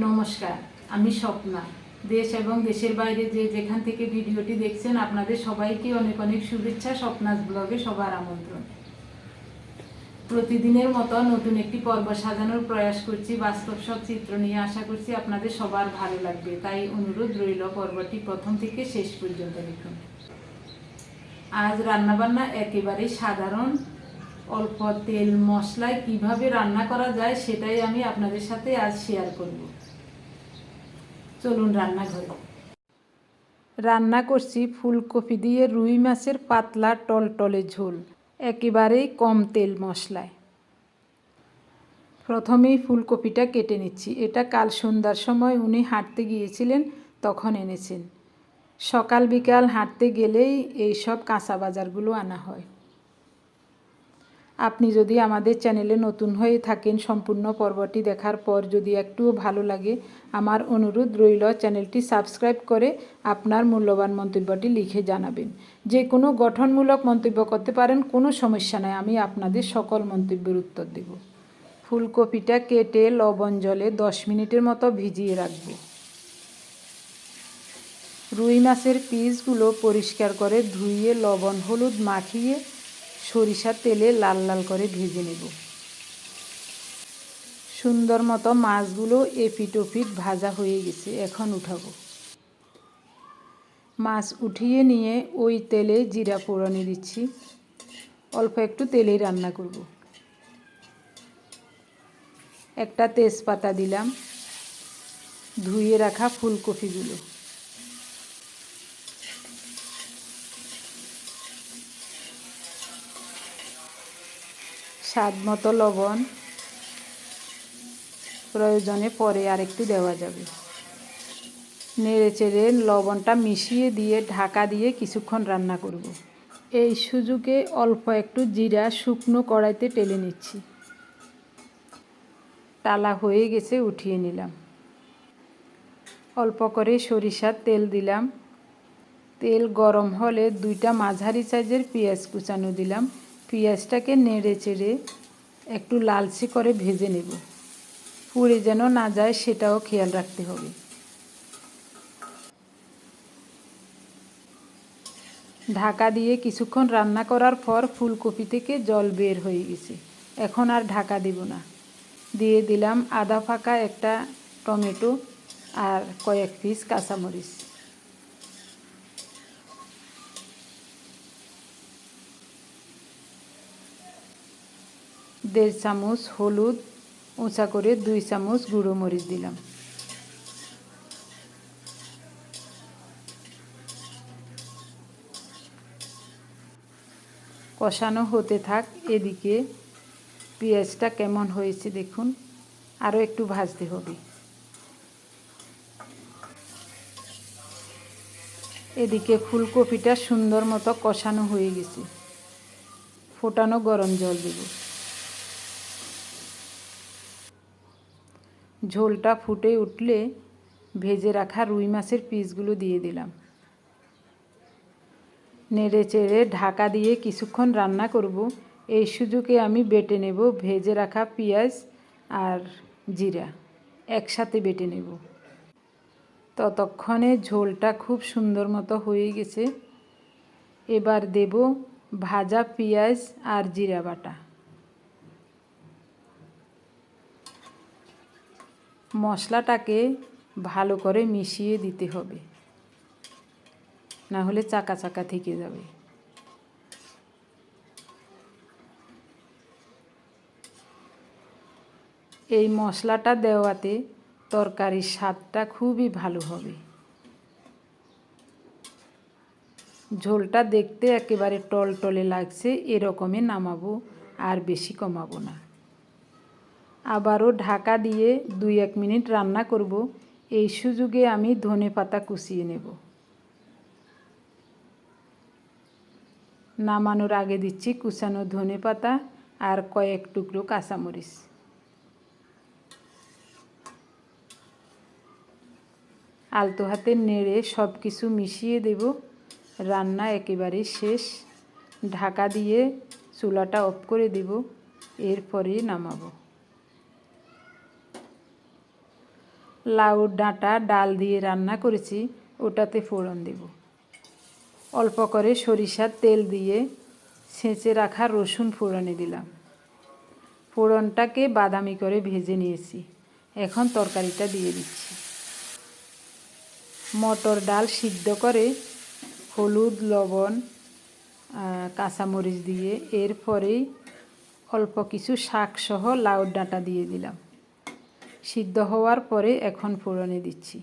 নমস্কার, আমি স্বপ্না। দেশ এবং দেশের বাইরে যে যেখান থেকে ভিডিওটি দেখছেন, আপনাদের সবাইকে অনেক অনেক শুভেচ্ছা, স্বপ্নাস ব্লগে সবার আমন্ত্রণ। প্রতিদিনের মতো নতুন একটি পর্ব সাজানোর প্রয়াস করছি, বাস্তব সব চিত্র নিয়ে আশা করছি আপনাদের সবার ভালো লাগবে। তাই অনুরোধ রইল পর্বটি প্রথম থেকে শেষ পর্যন্ত দেখুন। আজ রান্নাবান্না একেবারে সাধারণ অল্প তেল মশলায় কীভাবে রান্না করা যায় সেটাই আমি আপনাদের সাথে আজ শেয়ার করব। চলুন রান্নাঘরে। রান্না করছি ফুলকপি দিয়ে রুই মাছের পাতলা টলটলে ঝোল, একেবারেই কম তেল মশলায়। প্রথমেই ফুলকপিটা কেটে নিচ্ছি। এটা কাল সন্ধ্যার সময় উনি হাঁটতে গিয়েছিলেন, তখন এনেছেন। সকাল বিকাল হাঁটতে গেলেই এই সব কাঁচা বাজারগুলো আনা হয়। আপনি যদি আমাদের চ্যানেলে নতুন হয়ে থাকেন সম্পূর্ণ পর্বটি দেখার পর যদি একটুও ভালো লাগে, আমার অনুরোধ রইল চ্যানেলটি সাবস্ক্রাইব করে আপনার মূল্যবান মন্তব্যটি লিখে জানাবেন। যে কোনো গঠনমূলক মন্তব্য করতে পারেন, কোনো সমস্যা নাই, আমি আপনাদের সকল মন্তব্যের উত্তর দেব। ফুলকপিটা কেটে লবণ জলে দশ মিনিটের মতো ভিজিয়ে রাখব। রুই মাছের পিসগুলো পরিষ্কার করে ধুইয়ে লবণ হলুদ মাখিয়ে সরিষার তেলে লাল লাল করে ভেজে নেব। সুন্দর মতো মাছগুলো এপিট ওপিট ভাজা হয়ে গেছে, এখন উঠাবো। মাছ উঠিয়ে নিয়ে ওই তেলে জিরা পোড়ানি দিচ্ছি। অল্প একটু তেলেই রান্না করব। একটা তেজপাতা দিলাম। ধুয়ে রাখা ফুলকপিগুলো। স্বাদ মতো লবণ প্রয়োজনে পরে আরেকটু দেওয়া যাবে। নেড়ে চেড়ে লবণটা মিশিয়ে দিয়ে ঢাকা দিয়ে কিছুক্ষণ রান্না করব। এই সুযোগে অল্প একটু জিরা শুকনো কড়াইতে টেলে নিচ্ছি। টালা হয়ে গেছে, উঠিয়ে নিলাম। অল্প করে সরিষার তেল দিলাম। তেল গরম হলে দুইটা মাঝারি সাইজের পেঁয়াজ কুচানো দিলাম। পেঁয়াজটাকে নেড়ে চেড়ে একটু লালচে করে ভেজে নেব। পুড়ে যেন না যায় সেটাও খেয়াল রাখতে হবে। ঢাকা দিয়ে কিছুক্ষণ রান্না করার পর ফুলকপি থেকে জল বের হয়ে গেছে। এখন আর ঢাকা দেব না। দিয়ে দিলাম আদা ফাঁকা একটা টমেটো আর কয়েক পিস কাঁচামরিচ। দেড় চামচ হলুদ উঁচা করে দুই চামচ গুঁড়ো মরিচ দিলাম। কষানো হতে থাক, এদিকে পেঁয়াজটা কেমন হয়েছে দেখুন, আরও একটু ভাজতে হবে। এদিকে ফুলকপিটা সুন্দর মতো কষানো হয়ে গেছে। ফোটানো গরম জল দেবো। ঝোলটা ফুটে উঠলে ভেজে রাখা রুই মাছের পিসগুলো দিয়ে দিলাম। নেড়ে চেড়ে ঢাকা দিয়ে কিছুক্ষণ রান্না করব। এই সুযোগে আমি বেটে নেব ভেজে রাখা পেঁয়াজ আর জিরা। একসাথে বেটে নেব। ততক্ষণে ঝোলটা খুব সুন্দর মতো হয়ে গেছে। এবার দেব ভাজা পেঁয়াজ আর জিরা বাটা। মশলাটাকে ভালো করে মিশিয়ে দিতে হবে। না হলে চাকা চাকা থেকে যাবে। এই মশলাটা দেওয়াতে তরকারির স্বাদটা খুবই ভালো হবে। ঝোলটা দেখতে একেবারে টলটলে লাগছে, এরকমই নামাবো আর বেশি কমাবো না। আবারও ঢাকা দিয়ে দুই এক মিনিট রান্না করব। এই সুযোগে আমি ধনে পাতা কুচিয়ে নেব। নামানোর আগে দিচ্ছি কুচানো ধনে পাতা আর কয়েক টুকরো কাঁচামরিচ। আলতো হাতে নেড়ে সব কিছু মিশিয়ে দেব। রান্না একেবারে শেষ। ঢাকা দিয়ে চুলাটা অফ করে দেব। এরপরে নামাবো। লাউ ডাঁটা ডাল দিয়ে রান্না করেছি, ওটাতে ফোড়ন দেব। অল্প করে সরিষার তেল দিয়ে ছেঁচে রাখা রসুন ফোড়নে দিলাম। ফোড়নটাকে বাদামি করে ভেজে নিয়েছি। এখন তরকারিটা দিয়ে দিচ্ছি। মটর ডাল সিদ্ধ করে হলুদ, লবণ কাঁচামরিচ দিয়ে এরপরেই অল্প কিছু শাকসহ লাউ ডাঁটা দিয়ে দিলাম। সিদ্ধ হওয়ার পরে এখন ফোড়নে দিচ্ছি।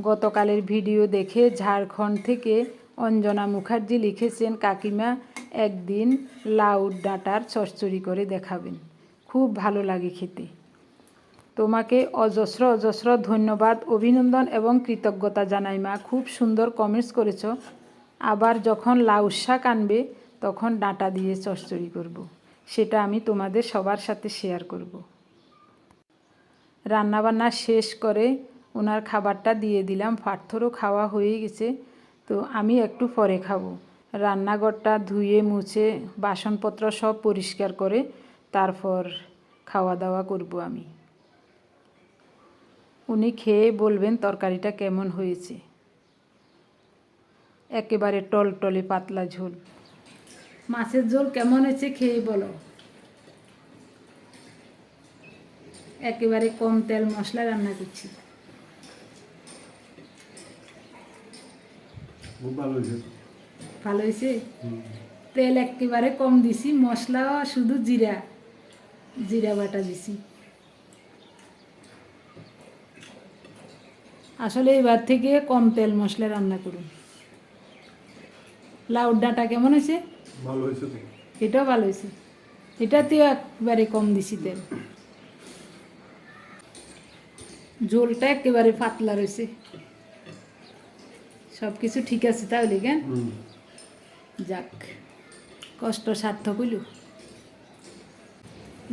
গতকালের ভিডিও দেখে ঝাড়খণ্ড থেকে অঞ্জনা মুখার্জি লিখেছেন, কাকিমা, একদিন লাউ ডাঁটার চচ্চড়ি করে দেখাবেন। খুব ভালো লাগে খেতে। তোমাকে অজস্র অজস্র ধন্যবাদ, অভিনন্দন এবং কৃতজ্ঞতা জানাই মা। খুব সুন্দর কমেন্টস করেছ। আবার যখন লাউ শাক আনবে, তখন ডাঁটা দিয়ে চচ্চড়ি করব। সেটা আমি তোমাদের সবার সাথে শেয়ার করব। রান্নাবান্না শেষ করে ওনার খাবারটা দিয়ে দিলাম। পাথরও খাওয়া হয়ে গেছে, তো আমি একটু পরে খাব। রান্নাঘরটা ধুয়ে, মুছে, বাসনপত্র সব পরিষ্কার করে তারপর খাওয়া দাওয়া করব আমি। উনি খেয়ে বলবেন তরকারিটা কেমন হয়েছে। একেবারে টলটলে পাতলা ঝোল। মাছের ঝোল কেমন হয়েছে খেয়ে বলো। একেবারে কম তেল মশলা রান্না করছি। ভালো হয়েছে। তেল একেবারে কম দিছি মশলা শুধু জিরা জিরা বাটা দিছি। আসলে এবার থেকে কম তেল মশলা রান্না করুন। লাউ ডাঁটা কেমন হয়েছে? ভালো হয়েছে এটাও ভালো হয়েছে। এটাতেও একবারে কম দিছি তেল। ঝোলটা একেবারে পাতলা রয়েছে। সব কিছু ঠিক আছে তাহলে কেন? যাক কষ্ট সার্থক হইল।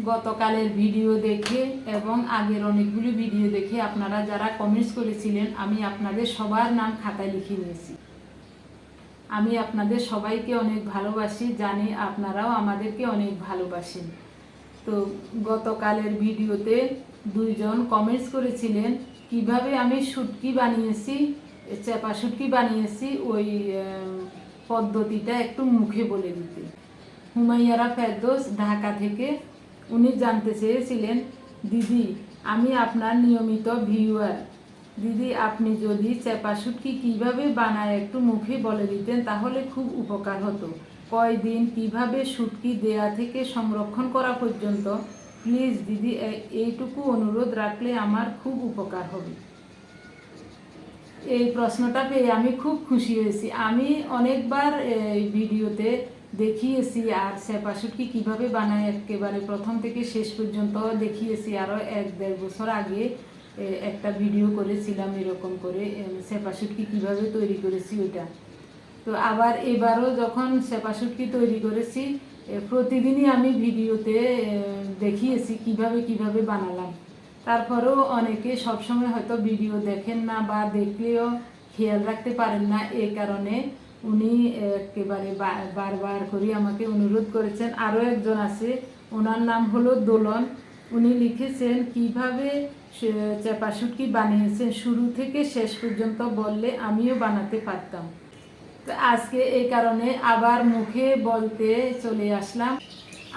গতকালের ভিডিও দেখে এবং আগের অনেকগুলো ভিডিও দেখে আপনারা যারা কমেন্টস করেছিলেন আমি আপনাদের সবার নাম খাতায় লিখে নিয়েছি। আমি আপনাদের সবাইকে অনেক ভালোবাসি জানি আপনারাও আমাদেরকে অনেক ভালোবাসেন। তো গতকালের ভিডিওতে দুইজন কমেন্টস করেছিলেন, কীভাবে আমি শুটকি বানিয়েছি, চেপা শুটকি বানিয়েছি, ওই পদ্ধতিটা একটু মুখে বলে দিতে। হুমাইয়ারা ফেরদোস ঢাকা থেকে, উনি জানতে চেয়েছিলেন, দিদি, আমি আপনার নিয়মিত ভিউয়ার দিদি, আপনি যদি চেপা শুটকি কীভাবে বানায় একটু মুখে বলে দিতেন, তাহলে খুব উপকার হতো। কয়দিন কীভাবে শুটকি দেয়া থেকে সংরক্ষণ করা পর্যন্ত প্লিজ দিদি এইটুকু অনুরোধ রাখলে আমার খুব উপকার হবে। এই প্রশ্নটা পেয়ে আমি খুব খুশি হয়েছি। আমি অনেকবার এই ভিডিওতে দেখিয়েছি আর সেপা শুটকি কীভাবে বানায় একেবারে প্রথম থেকে শেষ পর্যন্ত দেখিয়েছি। আরও এক দেড় বছর আগে একটা ভিডিও করেছিলাম এরকম করে সেপা কীভাবে তৈরি করেছি ওইটা। তো আবার এবারও যখন সেপা শুটকি তৈরি করেছি প্রতিদিনই আমি ভিডিওতে দেখিয়েছি কীভাবে কীভাবে বানালাম। তারপরেও অনেকে সবসময় হয়তো ভিডিও দেখেন না বা দেখলেও খেয়াল রাখতে পারেন না। এ কারণে উনি একেবারে বারবার করে আমাকে অনুরোধ করেছেন। আরও একজন আছে, ওনার নাম হলো দোলন। উনি লিখেছেন, কীভাবে সে- চেপা শুটকি বানিয়েছেন? শুরু থেকে শেষ পর্যন্ত বললে আমিও বানাতে পারতাম। আজকে এই কারণে আবার মুখে বলতে চলে আসলাম।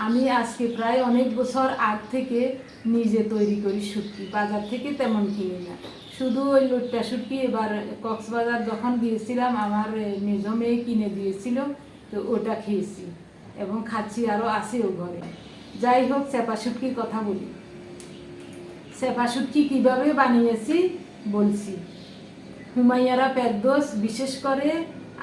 আমি আজকে প্রায় অনেক বছর আগ থেকে নিজে তৈরি করি শুটকি বাজার থেকে তেমন কিনি না। শুধু ওই লোটটা শুটকি এবার কক্সবাজার যখন গিয়েছিলাম, আমার মেজ মেয়ে কিনে দিয়েছিল, তো ওটা খেয়েছি এবং খাচ্ছি আরও আছেও ঘরে। যাই হোক চেপা শুটকির কথা বলি। চেপা শুটকি কীভাবে বানিয়েছি বলছি। হুমাইয়ারা পেরদোস বিশেষ করে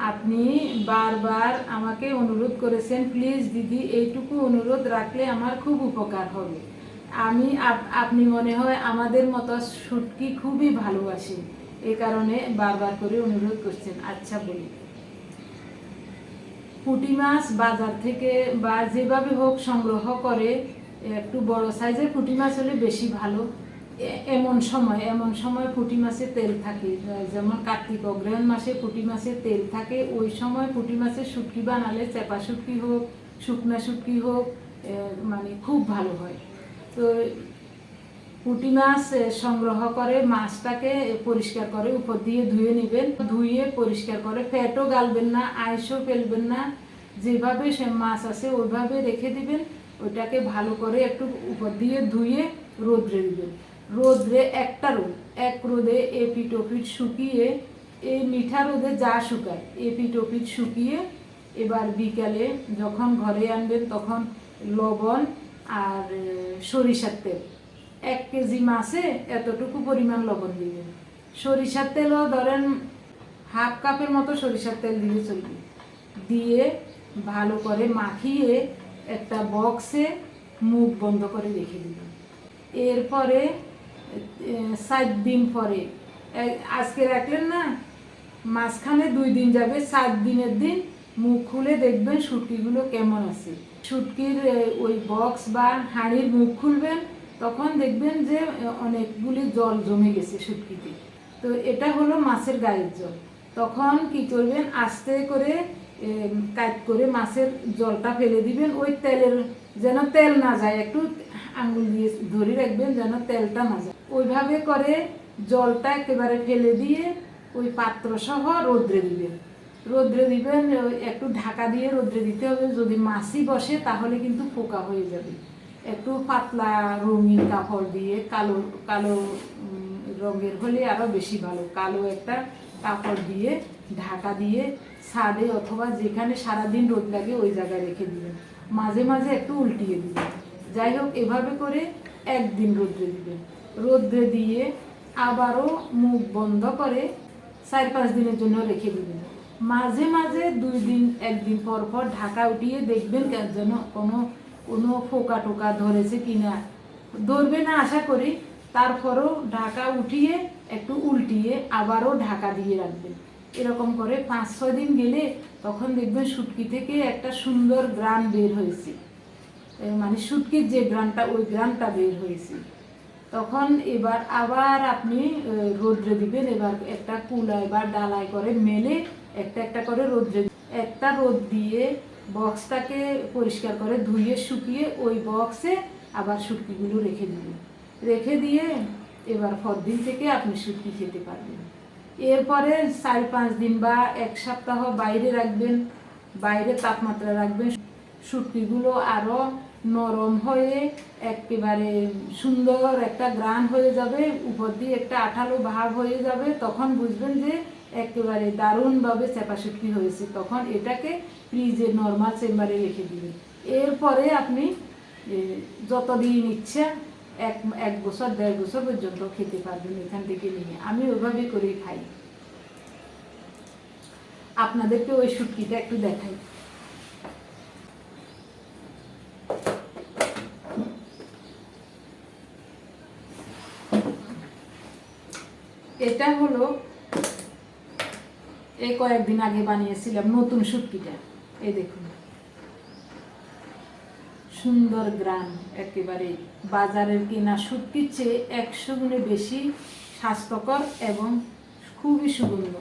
আপনি বারবার আমাকে অনুরোধ করেছেন প্লিজ দিদি, এইটুকু অনুরোধ রাখলে আমার খুব উপকার হবে। আমি আপ- আপনি মনে হয় আমাদের মতো শুটকি খুবই ভালোবাসেন এ কারণে বারবার করে অনুরোধ করছেন। আচ্ছা বলি। পুঁটি মাছ বাজার থেকে বা যেভাবে হোক সংগ্রহ করে, একটু বড় সাইজের পুঁটি মাছ হলে বেশি ভালো। এমন সময় এমন সময় পুঁটি মাছে তেল থাকে। যেমন কার্তিক অগ্রহণ মাসে পুঁটি মাছে তেল থাকে, ওই সময় পুঁটি মাছের শুটকি বানালে চেপা শুটকি হোক, শুকনা শুটকি হোক মানে খুব ভালো হয়। তো পুঁটি মাছ সংগ্রহ করে, মাছটাকে পরিষ্কার করে উপর দিয়ে ধুয়ে নেবেন। ধুয়ে পরিষ্কার করে ফ্যাটও গালবেন না আইসও ফেলবেন না। যেভাবে সে মাছ আছে, ওইভাবে রেখে দিবেন। ওইটাকে ভালো করে একটু উপর দিয়ে ধুয়ে রোদ্রে দিবেন। রোদ্রে একটা রোদ, এক রোদে এপিট শুকিয়ে এই মিঠা রোদে যা শুকায় এপিট শুকিয়ে এবার বিকালে যখন ঘরে আনবেন তখন লবণ আর সরিষার তেল। এক কেজি মাছে এতটুকু পরিমাণ লবণ দিবেন। সরিষার তেলও ধরেন হাফ কাপের মতো সরিষার তেল দিয়ে চলবে। দিয়ে ভালো করে মাখিয়ে একটা বক্সে মুখ বন্ধ করে রেখে দিবেন। এরপরে সাত দিন পরে। আজকে রাখলেন না? মাঝখানে দুই দিন যাবে, সাত দিনের দিন মুখ খুলে দেখবেন শুটকিগুলো কেমন আছে। শুটকির ওই বক্স বা হাঁড়ির মুখ খুলবেন, তখন দেখবেন যে অনেকগুলি জল জমে গেছে শুটকিতে তো এটা হলো মাছের গায়ের জল। তখন কি করবেন? আস্তে করে কাট করে মাছের জলটা ফেলে দিবেন। ওই তেলের যেন তেল না যায়, একটু আঙুল দিয়ে ধরে রাখবেন যেন তেলটা না যায়। ওইভাবে করে জলটা একেবারে ফেলে দিয়ে ওই পাত্র সহ রোদ্রে দিবেন রোদ্রে দিবেন একটু ঢাকা দিয়ে রোদ্রে দিতে হবে। যদি মাছি বসে, তাহলে কিন্তু পোকা হয়ে যাবে। একটু পাতলা রঙিন কাপড় দিয়ে কালো কালো রঙের হলে আরও বেশি ভালো। কালো একটা কাপড় দিয়ে ঢাকা দিয়ে ছাদে অথবা যেখানে সারাদিন রোদ লাগে, ওই জায়গায় রেখে দিবেন মাঝে মাঝে একটু উল্টিয়ে দিবেন যাই হোক, এভাবে করে একদিন রোদ্রে দিবেন রোদ্রে দিয়ে আবারও মুখ বন্ধ করে চার পাঁচ দিনের জন্য রেখে দিবেন। মাঝে মাঝে দুই দিন একদিন পর পর ঢাকা উঠিয়ে দেখবেন যেন কোনো কোনো ফোকা টোকা ধরেছে কিনা ধরবে না আশা করি, তারপরও ঢাকা উঠিয়ে একটু উল্টিয়ে আবারও ঢাকা দিয়ে রাখবেন। এরকম করে পাঁচ, ছয় দিন গেলে তখন দেখবেন শুটকি থেকে একটা সুন্দর গ্রান বের হয়েছে। মানে শুটকির যে গ্রানটা, ওই গ্রানটা বের হয়েছে। তখন এবার আবার আপনি রোদ্রে দিবেন। এবার একটা কুলায় বা ডালায় করে মেলে একটা একটা করে রোদ্রে একটা রোদ দিয়ে বক্সটাকে পরিষ্কার করে ধুয়ে শুকিয়ে ওই বক্সে আবার শুটকিগুলো রেখে দিবেন। রেখে দিয়ে এবার পরদিন থেকে আপনি শুটকি খেতে পারবেন। এরপরে চার পাঁচ দিন বা এক সপ্তাহ বাইরে রাখবেন, বাইরে তাপমাত্রা রাখবেন। শুটকিগুলো আরও নরম হয়ে একেবারে সুন্দর একটা গ্রান হয়ে যাবে, উপর দিয়ে একটা আঠালো ভাব হয়ে যাবে, তখন বুঝবেন যে একেবারে দারুণভাবে চেপা শুটকি হয়েছে। তখন এটাকে ফ্রিজে, নর্মাল চেম্বারে রেখে দিবেন। এরপরে আপনি যতদিন ইচ্ছা, এক এক বছর, দেড় বছর পর্যন্ত খেতে পারবেন এখান থেকে নিয়ে। আমি ওইভাবে করেই খাই। আপনাদেরকে ওই শুটকিটা একটু দেখাই। এটা হলো এই কয়েকদিন আগে বানিয়েছিলাম নতুন শুটকিটা এই দেখুন। সুন্দর গ্রাম একেবারে। বাজারের কেনা শুটকির চেয়ে একশো গুণে বেশি স্বাস্থ্যকর এবং খুবই সুগন্ধ।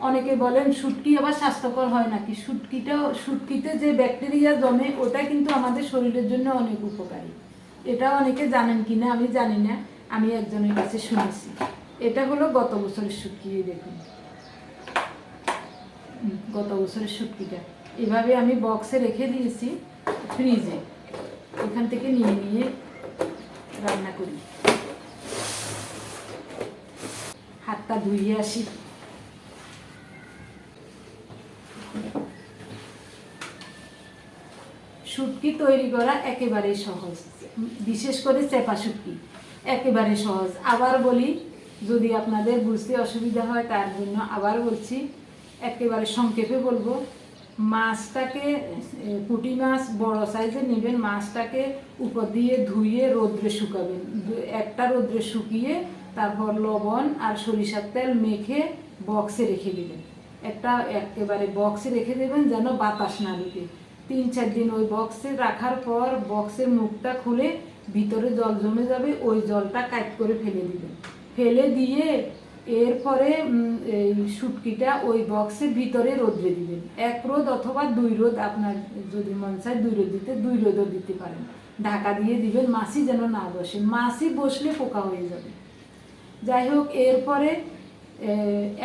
অনেকে বলেন শুটকি আবার স্বাস্থ্যকর হয় নাকি? শুটকিটাও শুটকিতে যে ব্যাকটেরিয়া জমে, ওটা কিন্তু আমাদের শরীরের জন্য অনেক উপকারী। এটা অনেকে জানেন কি না, আমি জানি না, আমি একজনের কাছে শুনেছি। এটা হলো গত বছরের শুটকি দেখুন। গত বছরের শুটকিটা এভাবে আমি বক্সে রেখে দিয়েছি ফ্রিজে। ওখান থেকে নিয়ে নিয়ে রান্না করি। হাতটা ধুয়ে আসি। শুটকি তৈরি করা একেবারে সহজ। বিশেষ করে চেপা শুটকি একেবারে সহজ। আবার বলি, যদি আপনাদের বুঝতে অসুবিধা হয়, তার জন্য আবার বলছি, একেবারে সংক্ষেপে বলব, মাছটাকে পুঁটি মাছ বড় সাইজে নেবেন, মাছটাকে উপর দিয়ে ধুয়ে রোদ্রে শুকাবেন। একটা রোদ্রে শুকিয়ে তারপর লবণ আর সরিষার তেল মেখে বক্সে রেখে দেবেন। একটা একেবারে বক্সে রেখে দেবেন যেন বাতাস না ঢুকে তিন চার দিন ওই বক্সে রাখার পর বক্সের মুখটা খুলে ভিতরে জল জমে যাবে, ওই জলটা কাট করে ফেলে দিবেন ফেলে দিয়ে এরপরে এই শুটকিটা ওই বক্সের ভিতরে রোদ্রে দিবেন। এক রোদ অথবা দুই রোদ, আপনার যদি মন চায় দুই রোদ দিতে, দুই রোদও দিতে পারেন। ঢাকা দিয়ে দিবেন, মাছি যেন না বসে। মাছি বসলে পোকা হয়ে যাবে। যাই হোক, এরপরে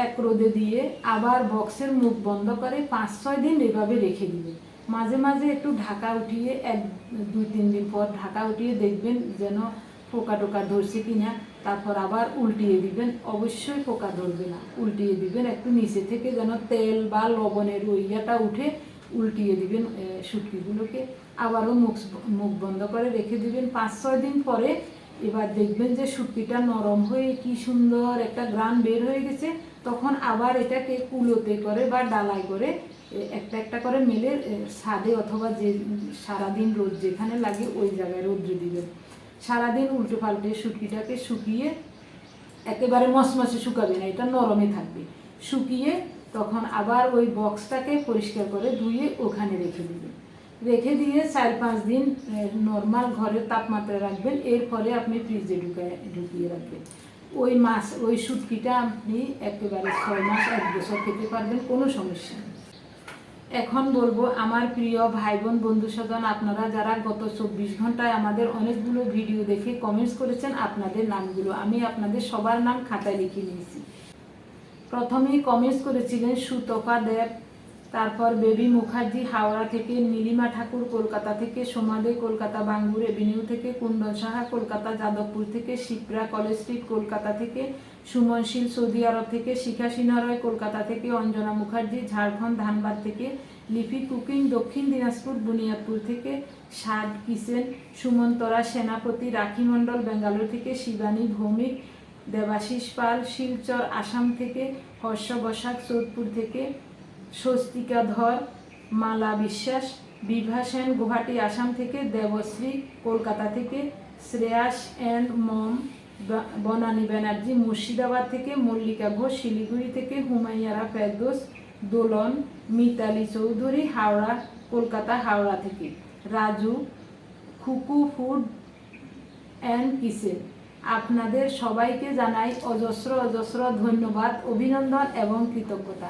এক রোদে দিয়ে আবার বক্সের মুখ বন্ধ করে পাঁচ ছয় দিন এভাবে রেখে দিবেন। মাঝে মাঝে একটু ঢাকা উঠিয়ে এক, দুই, তিন দিন পর ঢাকা উঠিয়ে দেখবেন যেন পোকা টোকা ধরছে কিনা, তারপর আবার উল্টিয়ে দিবেন। অবশ্যই পোকা ধরবে না, উল্টিয়ে দিবেন। একটু নিচে থেকে যেন তেল বা লবণের ইয়েটা উঠে উল্টিয়ে দিবেন শুটকিগুলোকে। আবারও মুখ মুখ বন্ধ করে রেখে দিবেন। পাঁচ, ছয় দিন পরে এবার দেখবেন যে শুটকিটা নরম হয়ে কি সুন্দর একটা গ্রান বের হয়ে গেছে। তখন আবার এটাকে কুলোতে করে বা ডালায় করে একটা একটা করে মেলে ছাদে অথবা যে, সারাদিন রোদ যেখানে লাগে ওই জায়গায় রোদ্রে দিবেন সারাদিন উল্টে পাল্টে শুটকিটাকে শুকিয়ে একেবারে মসমসে শুকাবে না, এটা নরমে থাকবে। শুকিয়ে তখন আবার ওই বক্সটাকে পরিষ্কার করে ধুয়ে ওখানে রেখে দেবেন রেখে দিয়ে চার পাঁচ দিন নর্মাল ঘরের তাপমাত্রা রাখবেন, এরপরে আপনি ফ্রিজে ঢুকায়, ঢুকিয়ে রাখবেন। ওই মাছ, ওই শুটকিটা আপনি একেবারে ছয় মাস, এক বছর খেতে পারবেন, কোনো সমস্যা নেই। এখন বলব, আমার প্রিয় ভাই বোন বন্ধু স্বজন, আপনারা যারা গত চব্বিশ ঘন্টায় আমাদের অনেকগুলো ভিডিও দেখে কমেন্টস করেছেন, আপনাদের নামগুলো আমি আপনাদের সবার নাম খাতায় লিখে নিয়েছি। প্রথমেই কমেন্টস করেছিলেন সুতপা দেব তারপর বেবি মুখার্জি হাওড়া থেকে নীলিমা ঠাকুর কলকাতা থেকে সোমাদে কলকাতা, বাঙ্গুর এভিনিউ থেকে কুণ্ডল সাহা কলকাতা, যাদবপুর থেকে শিপ্রা কলেজ স্ট্রিট কলকাতা থেকে সুমনশীল সৌদি আরব থেকে শিখা সিনহরয় কলকাতা থেকে অঞ্জনা মুখার্জি, ঝাড়খণ্ড, ধানবাদ থেকে লিপি কুকিং, দক্ষিণ দিনাজপুর, বুনিয়াদপুর থেকে সাদ কিসেন, সুমন্তরা সেনাপতি, রাখি মণ্ডল, বেঙ্গালোর থেকে শিবানী ভৌমিক, দেবাশিস পাল, শিলচর, আসাম থেকে হর্ষ বসাক, সোদপুর থেকে স্বস্তিকা ধর মালা বিশ্বাস, বিভা সেন আসাম থেকে, দেবশ্রী কলকাতা থেকে, শ্রেয়াস অ্যান্ড মম বনানী ব্যানার্জি মুর্শিদাবাদ থেকে, মল্লিকা ঘোষ শিলিগুড়ি থেকে হুমাইয়ারা ফেরদোস দোলন, মিতালি চৌধুরী হাওড়া, কলকাতা হাওড়া থেকে, Raju Khuku food and kitchen আপনাদের সবাইকে জানাই অজস্র অজস্র ধন্যবাদ, অভিনন্দন এবং কৃতজ্ঞতা।